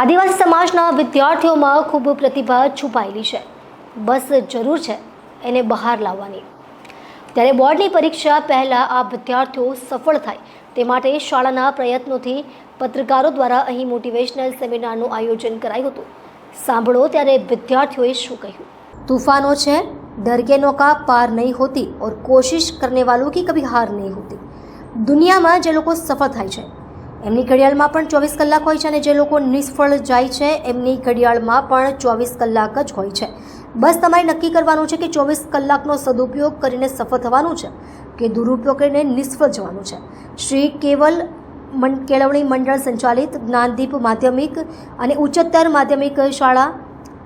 આદિવાસી સમાજના વિદ્યાર્થીઓમાં ખૂબ પ્રતિભા છુપાયેલી છે. બસ જરૂર છે એને બહાર લાવવાની. ત્યારે બોર્ડની પરીક્ષા પહેલાં આ વિદ્યાર્થીઓ સફળ થાય તે માટે શાળાના પ્રયત્નોથી પત્રકારો દ્વારા અહીં મોટિવેશનલ સેમિનારનું આયોજન કરાયું હતું. સાંભળો ત્યારે વિદ્યાર્થીઓએ શું કહ્યું. તૂફાનો છે ડરકેનો કા પાર નહીં હોતી ઓર કોશિશ કરને વાલો કી કભી હાર નહીં હોતી. દુનિયામાં જે લોકો સફળ થાય છે એમની ઘડિયાળમાં પણ ચોવીસ કલાક હોય છે અને જે લોકો નિષ્ફળ જાય છે, એમની ઘડિયાળમાં પણ ચોવીસ કલાક જ હોય છે. બસ તમારે નક્કી કરવાનું છે કે ચોવીસ કલાકનો સદુપયોગ કરીને સફળ થવાનું છે કે દુરુપયોગ કરીને નિષ્ફળ જવાનું છે? શ્રી કેવલ મન, કેળવણી મંડળ સંચાલિત જ્ઞાનદીપ માધ્યમિક અને ઉચ્ચતર માધ્યમિક શાળા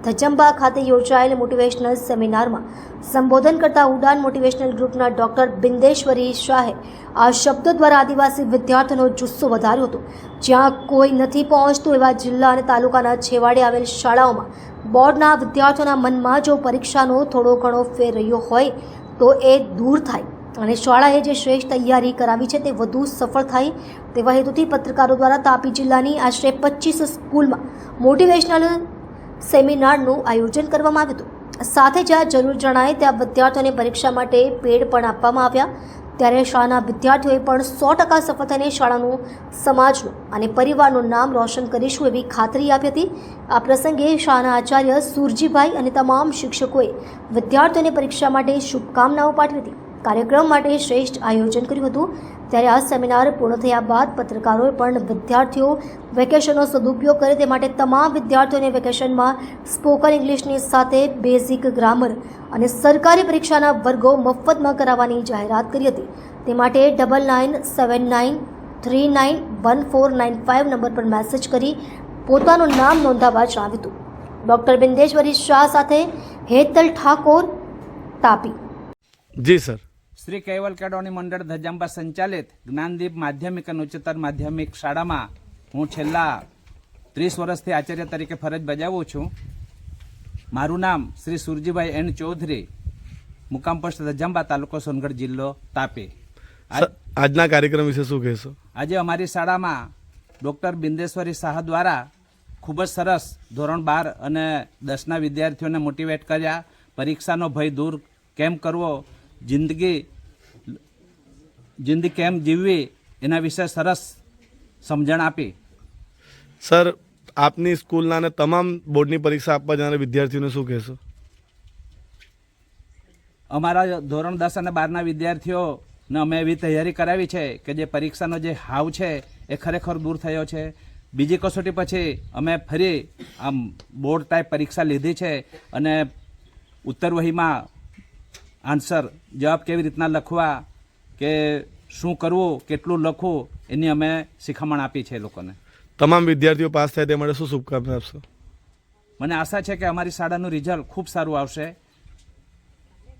ધચંબા ખાતે યોજાયેલ મોટિવેશનલ સેમિનારમાં સંબોધન કરતા ઉડાન મોટિવેશનલ ગ્રુપના ડોક્ટર બિંદેશ્વરી શાહે આ શબ્દો દ્વારા આદિવાસી વિદ્યાર્થીઓનો જુસ્સો વધાર્યો હતો. જ્યાં કોઈ નથી પહોંચતું એવા જિલ્લા અને તાલુકાના છેવાડે આવેલ શાળાઓમાં બોર્ડના વિદ્યાર્થીઓના મનમાં જો પરીક્ષાનો થોડો ઘણો ફેર રહ્યો હોય તો એ દૂર થાય અને શાળાએ જે શ્રેષ્ઠ તૈયારી કરાવી છે તે વધુ સફળ થાય તેવા હેતુથી પત્રકારો દ્વારા તાપી જિલ્લાની આશરે પચીસ સ્કૂલમાં મોટિવેશનલ સેમિનારનું આયોજન કરવામાં આવ્યું હતું. સાથે જ્યાં જરૂર જણાય ત્યાં વિદ્યાર્થીઓને પરીક્ષા માટે પેડ પણ આપવામાં આવ્યા. ત્યારે શાળાના વિદ્યાર્થીઓએ પણ સો ટકા સફળ થઈને શાળાનું, સમાજનું અને પરિવારનું નામ રોશન કરીશું એવી ખાતરી આપી હતી. આ પ્રસંગે શાળાના આચાર્ય સુરજીભાઈ અને તમામ શિક્ષકોએ વિદ્યાર્થીઓને પરીક્ષા માટે શુભકામનાઓ પાઠવી હતી. કાર્યક્રમ માટે શ્રેષ્ઠ આયોજન કર્યું હતું. ત્યારે આ સેમિનાર પૂર્ણ થયા બાદ પત્રકારોએ પણ વિદ્યાર્થીઓ વેકેશનનો સદુપયોગ કરે તે માટે તમામ વિદ્યાર્થીઓને વેકેશનમાં સ્પોકન ઇંગ્લિશની સાથે બેઝિક ગ્રામર અને સરકારી પરીક્ષાના વર્ગો મફતમાં કરાવવાની જાહેરાત કરી હતી. તે માટે double nine seven nine three nine one four nine five number પર મેસેજ કરી પોતાનું નામ નોંધાવવા જણાવ્યું હતું. ડૉક્ટર બિંદેશ્વરી શાહ સાથે હેતલ ઠાકોર, તાપી. જી, સર. શ્રી કૈવલ કેડોની મંડળ ધજાંબા સંચાલિત જ્ઞાનદીપ માધ્યમિક અને ઉચ્ચતર માધ્યમિક શાળામાં હું છેલ્લા ત્રીસ વર્ષથી આચાર્ય તરીકે ફરજ બજાવું છું. મારું નામ શ્રી સુરજીભાઈ એન ચૌધરી મુકામ પોસ્ટ ધજાંબા તાલુકો સોનગઢ જિલ્લો તાપી. આજ- આજના કાર્યક્રમ વિશે શું કહેશો? આજે અમારી શાળામાં ડૉક્ટર બિંદેશ્વરી શાહ દ્વારા ખૂબ જ સરસ ધોરણ બાર અને દસના વિદ્યાર્થીઓને મોટિવેટ કર્યા. પરીક્ષાનો ભય દૂર કેમ કરવો? જિંદગી જિંદગી કેમ જીવવી એના વિશે સરસ સમજણ આપી. સર આપની સ્કૂલના અને તમામ બોર્ડની પરીક્ષા આપવા જનારા વિદ્યાર્થીઓને શું કહેશો? અમારા ધોરણ દસ અને બારના વિદ્યાર્થીઓને અમે એવી તૈયારી કરાવી છે કે જે પરીક્ષાનો જે હાવ છે એ ખરેખર દૂર થયો છે. બીજી કસોટી પછી અમે ફરી આમ બોર્ડ ટાઈપ પરીક્ષા લીધી છે અને ઉત્તર વહીમાં આન્સર જવાબ કેવી રીતના લખવા કે શું કરવું કેટલું લખવું એની અમે શિખામણ આપી છે એ લોકોને. તમામ વિદ્યાર્થીઓ પાસ થાય તે માટે શું શુભકામના આપશો? મને આશા છે કે અમારી શાળાનું રિઝલ્ટ ખૂબ સારું આવશે.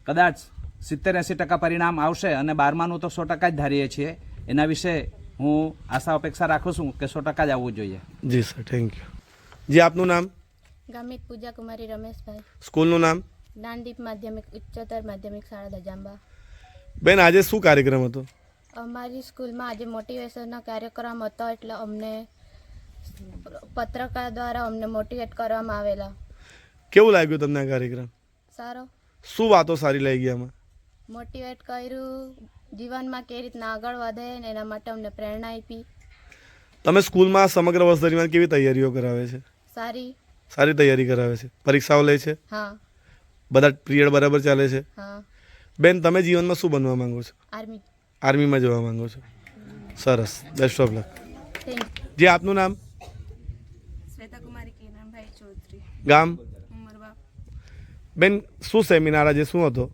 કદાચ સિત્તેર એંસી ટકા પરિણામ આવશે અને બારમાનું તો સો ટકા જ ધારીએ છીએ. એના વિશે હું આશા અપેક્ષા રાખું છું કે સો ટકા જ આવવું જોઈએ. જી સર થેન્ક યુ જી આપનું નામ? ગામિત પૂજા કુમારી રમેશભાઈ. સ્કૂલનું નામ? જ્ઞાનદીપ માધ્યમિક ઉચ્ચતર માધ્યમિક શાળા દજાંબા બેન આજે શું કાર્યક્રમ હતો? અમારી સ્કૂલમાં આજે મોટિવેશનનો કાર્યક્રમ હતો એટલે અમને પત્રકાર દ્વારા અમને મોટિવેટ કરવામાં આવેલા. કેવું લાગ્યું તમને આ કાર્યક્રમ? સારો. શું વાતો સારી લાગી આમાં? મોટિવેટ કર્યું જીવનમાં કેવી રીતના આગળ વધે ને એના માટે અમને પ્રેરણા આપી. તમે સ્કૂલમાં સમગ્ર વર્ષ દરમિયાન કેવી તૈયારીઓ કરાવે છે? સારી. સારી તૈયારી કરાવે છે? પરીક્ષાઓ લે છે? હા. બધા પિરિયડ બરાબર ચાલે છે. બેન તમે જીવનમાં શું બનવા માંગો છો? આર્મી આર્મીમાં જવા માંગો છો. સરસ. બેસ્ટ ઓફ લક જે આપનું નામ? ગામ? બેન શું સેમિનાર આજે શું હતો?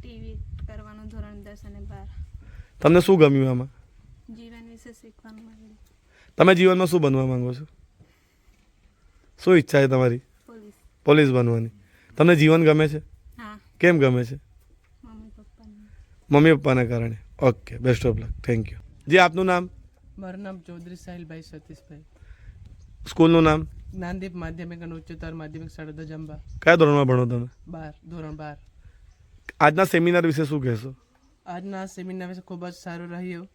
ટીવી કરવાનું ધોરણ દસ અને બાર. તમને શું ગમ્યું આમાં? જીવન વિશે શીખવાનું મળ્યું. તમે જીવનમાં શું બનવા માંગો છો? શું ઈચ્છા છે તમારી? પોલીસ. પોલીસ બનવાની. તમને જીવન ગમે છે? કેમ ગમે છે? મમ્મી પપ્પાનું. પપ્પાના કારણે. Okay best of luck thank you જી આપનું નામ? મારું નામ ચૌધરી સાહિલભાઈ સતીશભાઈ. સ્કૂલનું નામ? જ્ઞાનદીપ માધ્યમિક અને ઉચ્ચતર માધ્યમિક શાળા જંબા કયા ધોરણમાં ભણો તમે? બાર ધોરણ બાર. આજના સેમિનાર વિશે શું કહેશો? આજના સેમિનાર વિશે ખૂબ જ સારું રહ્યું.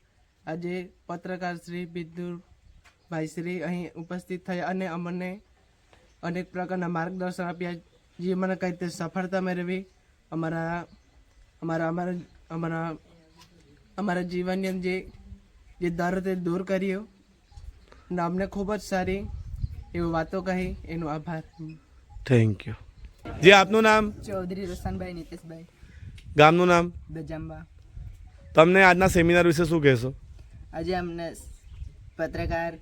આજે પત્રકાર શ્રી બિદ્દુર ભાઈશ્રી અહીં ઉપસ્થિત થયા અને અમને અનેક પ્રકારના માર્ગદર્શન આપ્યા. જે મને કઈ રીતે સફળતા મેળવી અમારા અમારા અમારા અમારા અમારા જીવનની જે જે દર તે દૂર કર્યો અને અમને ખૂબ જ સારી એવી વાતો કહી. એનો આભાર. થેન્ક યુ જે આપનું નામ? ચૌધરી રસનભાઈ નીતિશભાઈ. ગામનું નામ? દજંબા. તમને આજના સેમિનાર વિશે શું કહેશો? આજે અમને પત્રકાર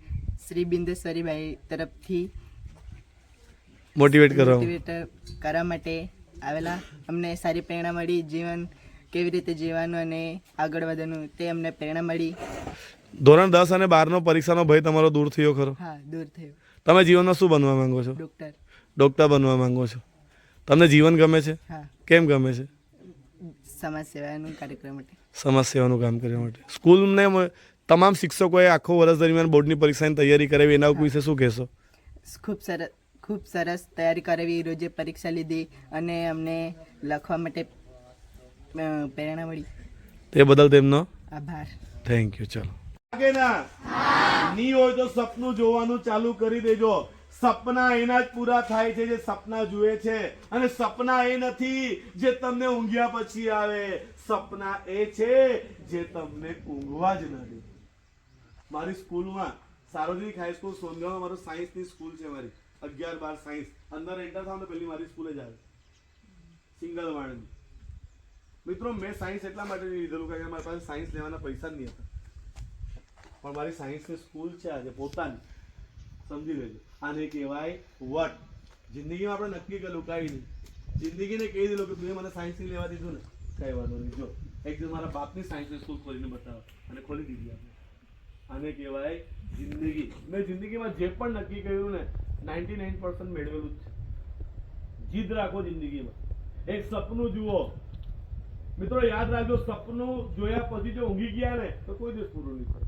શ્રી બિંદેશ્વરીભાઈ તરફથી મોટિવેટ કરો. મોટિવેટ કરવા માટે આવેલા અમને સારી પ્રેરણા મળી જીવન કેવી રીતે જીવવાનું અને આગળ વધવાનું તે અમને પ્રેરણા મળી. ધોરણ દસ અને બારનો પરીક્ષાનો ભય તમારો દૂર થયો ખરો? હા દૂર થયો. તમે જીવનમાં શું બનવા માંગો છો? ડૉક્ટર ડૉક્ટર બનવા માંગો છો. તમને જીવન ગમે છે? હા. કેમ ગમે છે? સમાજ સેવાનું કાર્યક્રમ માટે. સમાજ સેવાનું કામ કરવા માટે. સ્કૂલને તમામ શિક્ષકોએ આખો વર્ષ દરમિયાન બોર્ડની પરીક્ષાની તૈયારી કરાવી એના વિશે શું કહેશો? ખૂબ સરસ ખૂબ સરસ તૈયારી કરાવી રોજે પરીક્ષા લીધી અને અમને લખવા માટે પ્રેરણા મળી. તે બદલ તેમનો આભાર. થેન્ક યુ ચલો. લાગે ની હોય તો સપનું જોવાનું ચાલુ કરી દેજો. સપના એના જ પૂરા થાય છે જે સપના જુએ છે. અને સપના એ નથી જે તમને ઊંઘ્યા પછી આવે. સપના એ છે જે તમને ઊંઘવા જ નથી મારી સ્કૂલમાં સાર્વજનિક હાઈસ્કૂલ સોનગઢમાં મારું સાયન્સની સ્કૂલ છે મારી. અગિયાર બાર સાયન્સ. અંદર એન્ટર થાવ તો પહેલી મારી સ્કૂલે જ આવે સિંગલ વાળની. મિત્રો, મેં સાયન્સ એટલા માટે નહીં લીધેલું કારણ કે મારી પાસે સાયન્સ લેવાના પૈસા જ નહીં હતા. પણ મારી સાયન્સની સ્કૂલ છે આજે, પોતાની. સમજી લેજો. આને કહેવાય વટ. જિંદગીમાં આપણે નક્કી કરેલું કાંઈ નહીં. જિંદગીને કહી દીધું કે તું મને સાયન્સ લેવા દીધું ને. કઈ વાંધો નહીં. જો, એક દિવસ મારા બાપની સાયન્સની સ્કૂલ ખોલીને બતાવો. અને ખોલી દીધી આપણે. આને કહેવાય જિંદગી. મેં જિંદગીમાં જે પણ નક્કી કર્યું ને નાઇન્ટી નાઇન પર્સન્ટ મેળવેલું જ જીદ રાખો જિંદગીમાં. એક સપનું જુઓ. મિત્રો, યાદ રાખજો, સપનું જોયા પછી જો ઊંઘી ગયા ને, તો કોઈ દિવસ પૂરું નહીં થાય.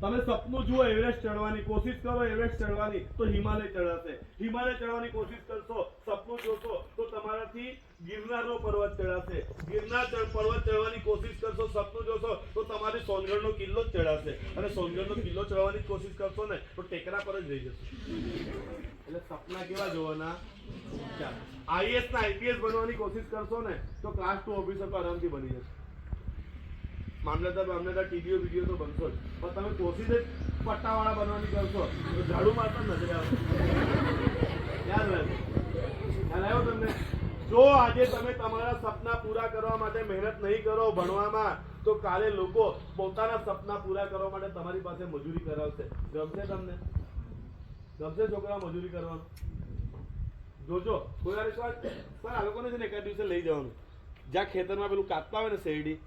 તમે સપનું જુઓ, એવરેસ્ટ ચડવાની, કોશિશ કરો, એવરેસ્ટ ચડવાની, તો હિમાલય ચડાશે. હિમાલય ચડવાની કોશિશ કરશો, સપનું જોશો, તો તમારાથી ગિરનારનો પર્વત ચડાશે. ગિરનાર પર્વત ચડવાની કોશિશ ચડાશે અને સૌંદર્યનો કિલ્લો ચડવાની કોશિશ કરશો ને, તો ટેકરા પર જ રહી જશે. એટલે સપના કેવા જોવાના? આઈએસ ના આઈપીએસ બનવાની કોશિશ કરશો ને, તો ક્લાસ ટુ ઓફિસર તો આરામથી બની જશે. મામલતદાર મામલતદાર ટીડીઓ વીડિયો તો બનશો જ. પણ તમે કોશિશ જ પટ્ટાવાળા બનવાની કરશો, તો ઝાડુ મારતા નજરે આવશે યાદ રાખજો. ખ્યાલ આવ્યો તમને? જો આજે તમે તમારા સપના પૂરા કરવા માટે મહેનત નહીં કરો ભણવામાં, તો કાલે લોકો પોતાના સપના પૂરા કરવા માટે તમારી પાસે મજૂરી કરાવશે. ગમશે તમને? ગમશે છોકરા મજૂરી કરવાનું? જોજો, કોઈ વાર પણ આ લોકોને છે ને એકાદ દિવસે લઈ જવાનું. જ્યાં ખેતરમાં પેલું કાપતા હોય ને શેરડી